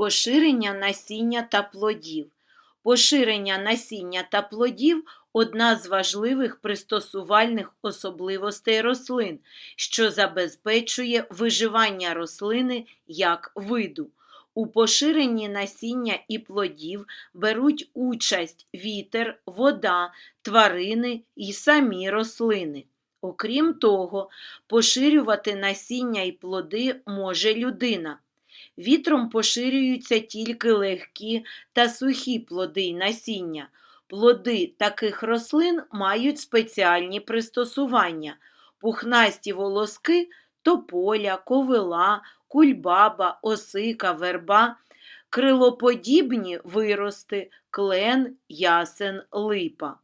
Поширення насіння та плодів. Поширення насіння та плодів одна з важливих пристосувальних особливостей рослин, що забезпечує виживання рослини як виду. У поширенні насіння і плодів беруть участь вітер, вода, тварини і самі рослини. Окрім того, поширювати насіння і плоди може людина. Вітром поширюються тільки легкі та сухі плоди й насіння. Плоди таких рослин мають спеціальні пристосування. Пухнасті волоски тополя, ковила, кульбаба, осика, верба, крилоподібні вирости, клен, ясен, липа.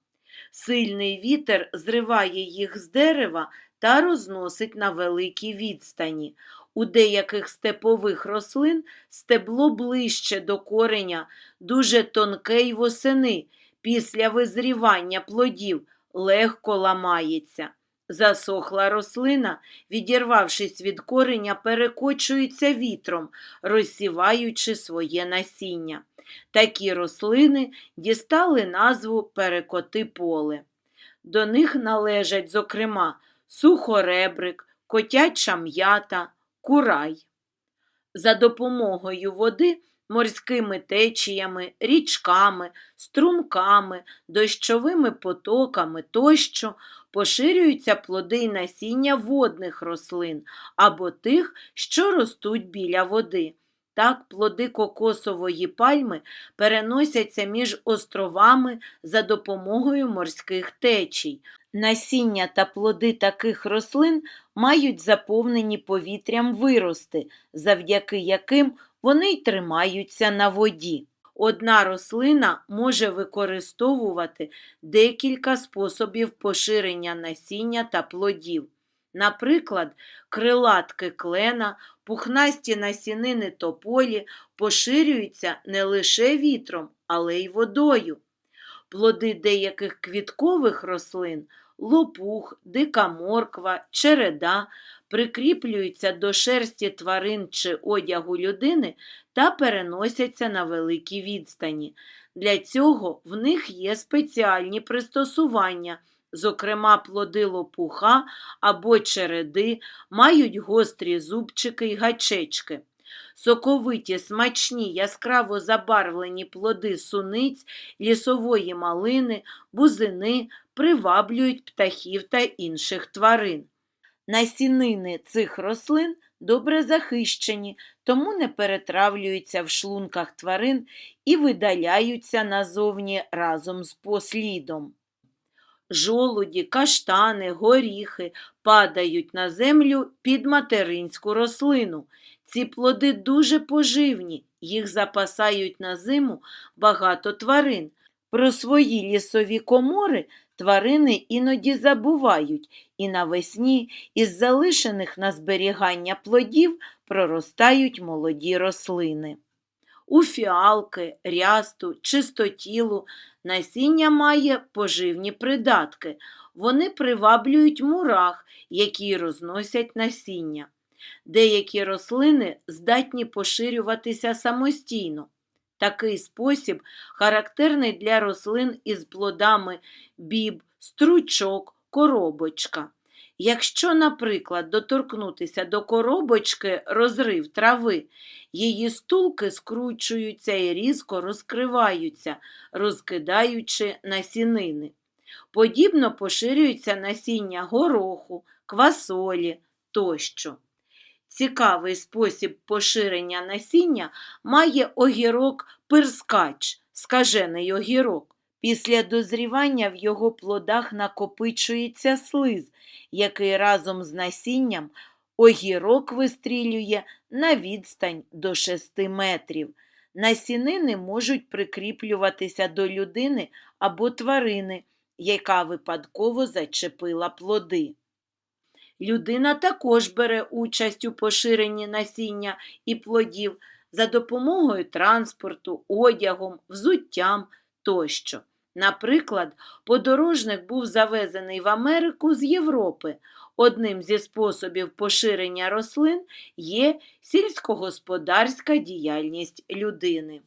Сильний вітер зриває їх з дерева та розносить на великій відстані. У деяких степових рослин стебло ближче до кореня, дуже тонке й восени. Після визрівання плодів легко ламається. Засохла рослина, відірвавшись від кореня, перекочується вітром, розсіваючи своє насіння. Такі рослини дістали назву перекоти поле. До них належать, зокрема, сухоребрик, котяча м'ята, курай. За допомогою води, морськими течіями, річками, струмками, дощовими потоками тощо поширюються плоди й насіння водних рослин або тих, що ростуть біля води. Так, плоди кокосової пальми переносяться між островами за допомогою морських течій. Насіння та плоди таких рослин мають заповнені повітрям вирости, завдяки яким вони й тримаються на воді. Одна рослина може використовувати декілька способів поширення насіння та плодів. Наприклад, крилатки клена, пухнасті насінини тополі поширюються не лише вітром, але й водою. Плоди деяких квіткових рослин лопух, дика морква, череда прикріплюються до шерсті тварин чи одягу людини та переносяться на великі відстані. Для цього в них є спеціальні пристосування. Зокрема, плоди лопуха або череди мають гострі зубчики й гачечки. Соковиті, смачні, яскраво забарвлені плоди суниць, лісової малини, бузини приваблюють птахів та інших тварин. Насінини цих рослин добре захищені, тому не перетравлюються в шлунках тварин і видаляються назовні разом з послідом. Жолуді, каштани, горіхи падають на землю під материнську рослину. Ці плоди дуже поживні, їх запасають на зиму багато тварин. Про свої лісові комори тварини іноді забувають, і навесні із залишених на зберігання плодів проростають молоді рослини. У фіалки, рясту, чистотілу насіння має поживні придатки. Вони приваблюють мурах, які розносять насіння. Деякі рослини здатні поширюватися самостійно. Такий спосіб характерний для рослин із плодами біб, стручок, коробочка. Якщо, наприклад, доторкнутися до коробочки розрив трави, її стулки скручуються і різко розкриваються, розкидаючи насінини. Подібно поширюється насіння гороху, квасолі тощо. Цікавий спосіб поширення насіння має огірок пирскач, скажений огірок. Після дозрівання в його плодах накопичується слиз, який разом з насінням огірок вистрілює на відстань до 6 метрів. Насінини можуть прикріплюватися до людини або тварини, яка випадково зачепила плоди. Людина також бере участь у поширенні насіння і плодів за допомогою транспорту, одягом, взуттям тощо. Наприклад, подорожник був завезений в Америку з Європи. Одним зі способів поширення рослин є сільськогосподарська діяльність людини.